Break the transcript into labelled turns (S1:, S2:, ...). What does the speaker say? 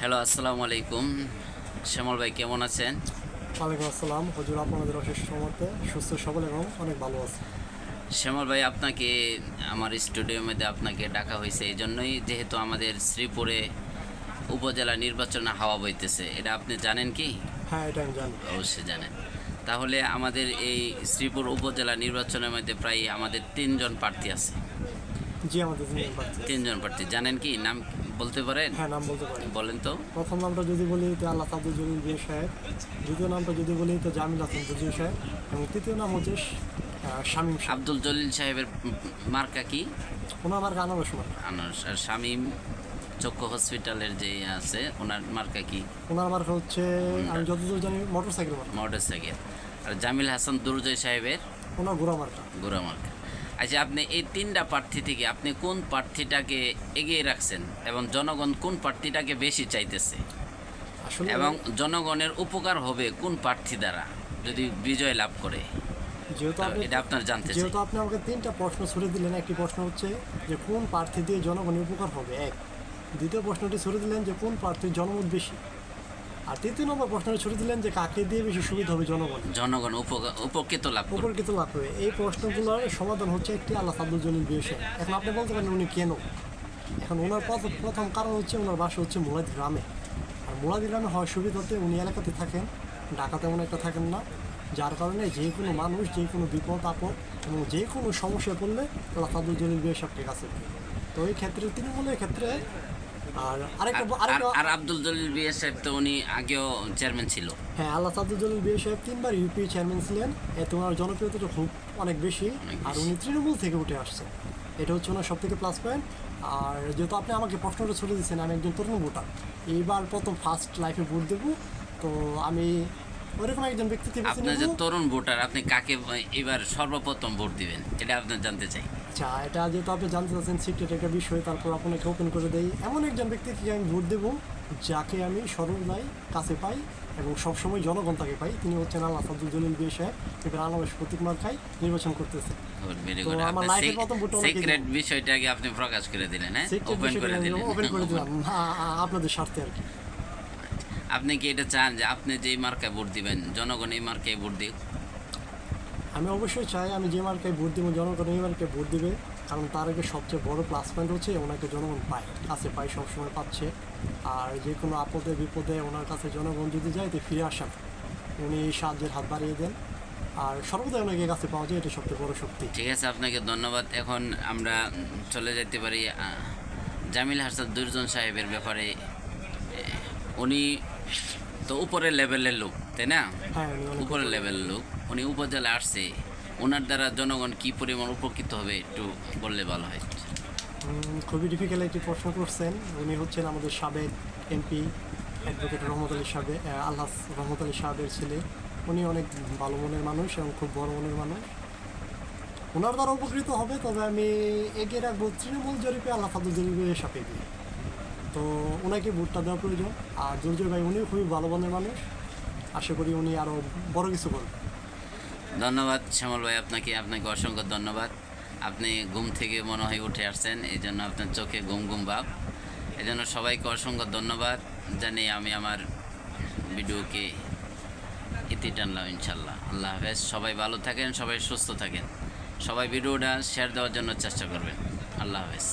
S1: Hello আসসালামু আলাইকুম। শ্যামল ভাই কেমন আছেন?
S2: ওয়ালাইকুম আসসালাম। হজুর আপনাদের অশেষ সমর্থে সুস্থ সবল এবং অনেক ভালো আছে।
S1: শ্যামল ভাই আপনাকে আমার স্টুডিওর মধ্যে আপনাকে ডাকা হয়েছে এই জন্যই যেহেতু আমাদের শ্রীপুরে উপজেলা নির্বাচনে হাওয়া বইতেছে এটা আপনি জানেন কি?
S2: হ্যাঁ এটা আমি জানি।
S1: অবশ্যই জানেন। তাহলে আমাদের এই শ্রীপুর উপজেলা নির্বাচনের মধ্যে প্রায় আমাদের তিনজন প্রার্থী আছে।
S2: জি আমাদের
S1: তিনজন প্রার্থী জানেন কি? নাম বলতে পারেন?
S2: হ্যাঁ নাম বলতে পারি
S1: বলেন তো।
S2: প্রথম নামটা যদি বলি তো আল্লাহ আব্দুল জলিল বিয়ে সাহেব। দ্বিতীয় নামটা যদি বলি তো জামিল হাসান বুজির সাহেব। এবং তৃতীয় নাম হচ্ছে শামীম
S1: আব্দুল জলিল সাহেবের মার্কা কি?
S2: ওনার আমার আনারস মার
S1: আনারস। আর শামীম চক্ষু হসপিটালের যে আছে ওনার মার্কা কি?
S2: ওনার আমার হচ্ছে আমি যতদূর জানি মোটর সাইকেল মার
S1: মোটর সাইকেল আর জামিল হাসান দুরজয় সাহেবের?
S2: ওনার ঘোড়া মার্কা।
S1: গোড়া মার্কা। আচ্ছা আপনি এই তিনটা প্রার্থী থেকে আপনি কোন প্রার্থীটাকে এগিয়ে রাখছেন এবং জনগণ কোন প্রার্থীটাকে বেশি চাইতেছে?
S2: আসলে
S1: এবং জনগণের উপকার হবে কোন প্রার্থী দ্বারা যদি বিজয় লাভ করে?
S2: যেহেতু আপনি
S1: এটা আপনার জানতে
S2: যেহেতু আপনি আমাকে তিনটা প্রশ্ন ছুড়ে দিলেন একটি প্রশ্ন হচ্ছে যে কোন প্রার্থী দিয়ে জনগণের উপকার হবে? এক। দ্বিতীয় প্রশ্নটি ছুড়ে দিলেন যে কোন প্রার্থীর জনমত বেশি? আর তৃতীয় নম্বর প্রশ্নটি ছুড়ে দিলেন যে কাকে দিয়ে বেশি সুবিধা হবে জনগণ?
S1: জনগণ উপকৃত লাভ
S2: উপকৃত লাভ হবে এই প্রশ্নগুলোর সমাধান হচ্ছে একটি আল্লাহ জলিল বিয়েসে এখন আপনি বলতে পারেন উনি কেন? এখন ওনার প্রথম কারণ হচ্ছে ওনার বাসা হচ্ছে মুলাদি গ্রামে। আর মুলাদি গ্রামে হওয়ার সুবিধাতে উনি এলাকাতে থাকেন। ঢাকা তেমন একটা থাকেন না। যার কারণে যে কোনো মানুষ যে কোনো বিপদ আপদ এবং যে কোনো সমস্যায় পড়লে আল্লাহ জলিল বিয়ে সবটির কাছে। তো এই ক্ষেত্রে তৃণমূলের ক্ষেত্রে আর
S1: আব্দুল জলিল বিএস সাহেব তো উনি আগেও চেয়ারম্যান ছিল।
S2: হ্যাঁ আল্লাহ আব্দুল জলিল বিয়ে সাহেব তিনবার ইউপি চেয়ারম্যান ছিলেন। এতে ওনার জনপ্রিয়তাটা খুব অনেক বেশি। আর। উনি তৃণমূল থেকে উঠে আসছে এটা হচ্ছে ওনার সব থেকে প্লাস পয়েন্ট আর যেহেতু আপনি আমাকে প্রশ্নটা ছুড়ে দিচ্ছেন আমি একজন তরুণ ভোটার। এইবার প্রথম ফার্স্ট লাইফে ভোট দেবো। তো আমি
S1: আপনার যে তরুণ ভোটার আপনি কাকে এবার সর্বপ্রথম ভোট দিবেন? এটা আপনার জানতে চাই।
S2: আচ্ছা এটা যেহেতু আপনি জানতে চাচ্ছেন সিক্রেট একটা বিষয় তারপর আপনাকে ওপেন করে দেই। এমন একজন ব্যক্তিকে আমি ভোট দেবো যাকে আমি সরলদায় কাছে পাই এবং সবসময় জনগণ তাকে পাই। তিনি হচ্ছেন আল্লাহ সাদুল জলিল বিয়ে সাহেব এবার প্রতীক মার্কায় নির্বাচন করতেছে।
S1: সিক্রেট বিষয়টাকে আপনি প্রকাশ করে দিলেন হ্যাঁ? ওপেন করে দিলেন।
S2: ওপেন করে দিলাম। আ- আ- আপনাদের স্বার্থে আর কি।
S1: আপনি কি এটা চান যে আপনি যেই মার্কায় ভোট দিবেন জনগণ এই মার্কায় ভোট দিক?
S2: আমি অবশ্যই চাই আমি যে মার্কায় ভোট দিব জনগণ এই মার্কায় ভোট দেবে কারণ তার আগে সবচেয়ে বড় প্লাস পয়েন্ট হচ্ছে ওনাকে জনগণ পায় কাছে পায় সবসময় পাচ্ছে। আর যে কোনো আপদে বিপদে ওনার কাছে জনগণ যদি যায় তো ফিরে আসেন উনি সাহায্যের হাত বাড়িয়ে দেন। আর সর্বদাই ওনাকে কাছে পাওয়া যায় এটা সবচেয়ে বড় শক্তি।
S1: ঠিক আছে আপনাকে ধন্যবাদ। এখন আমরা চলে যেতে পারি জামিল হাসান দুর্জন সাহেবের ব্যাপারে। উনি তো উপরের লেভেলের লোক তাই না?
S2: হ্যাঁ
S1: উপরের লেভেলের লোক। উনি উপজেলা আসছে। ওনার দ্বারা জনগণ কি পরিমাণ উপকৃত হবে একটু বললে ভালো হয়।
S2: খুবই ডিফিকাল্ট একটি প্রশ্ন করছেন। উনি হচ্ছেন আমাদের সাবেক এমপি অ্যাডভোকেট রহমত আলী সাহেব আল্লাহ রহমত আলী সাহেবের ছেলে। উনি অনেক ভালো মনের মানুষ এবং খুব বড় মনের মানুষ। ওনার দ্বারা উপকৃত হবে তবে আমি এগিয়ে রাখব তৃণমূল জরিপে আল্লাহ ফাদুল জরিপের সাপেক্ষে তো ওনাকে ভোটটা দেওয়া প্রয়োজন। আর দুর্জয় ভাই, উনিও খুবই ভালো মনের মানুষ। আশা করি উনি আরও বড় কিছু করবেন
S1: ধন্যবাদ শ্যামল ভাই আপনাকে আপনাকে অসংখ্য ধন্যবাদ। আপনি ঘুম থেকে মনে হয় উঠে আসছেন এই জন্য আপনার চোখে ঘুম ঘুম ভাব। এই জন্য সবাইকে অসংখ্য ধন্যবাদ। জানি আমি আমার ভিডিওকে ইতি টানলাম ইনশাল্লাহ। আল্লাহ হাফেজ। সবাই ভালো থাকেন, সবাই সুস্থ থাকেন। সবাই ভিডিওটা শেয়ার দেওয়ার জন্য চেষ্টা করবেন। আল্লাহ হাফেজ।